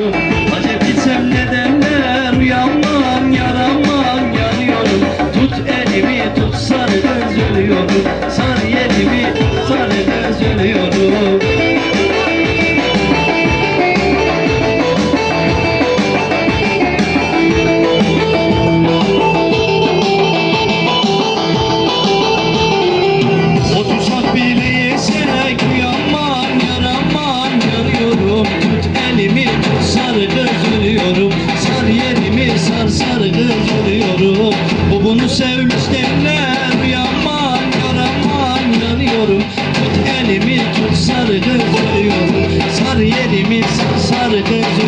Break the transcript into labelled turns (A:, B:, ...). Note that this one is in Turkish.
A: Mm-hmm. saygı duyuyorum Bu bunu sevmiş derler Yaman yaraman yanıyorum. Tut elimi tut sarı kız duyuyorum Sar yerimi sarı kız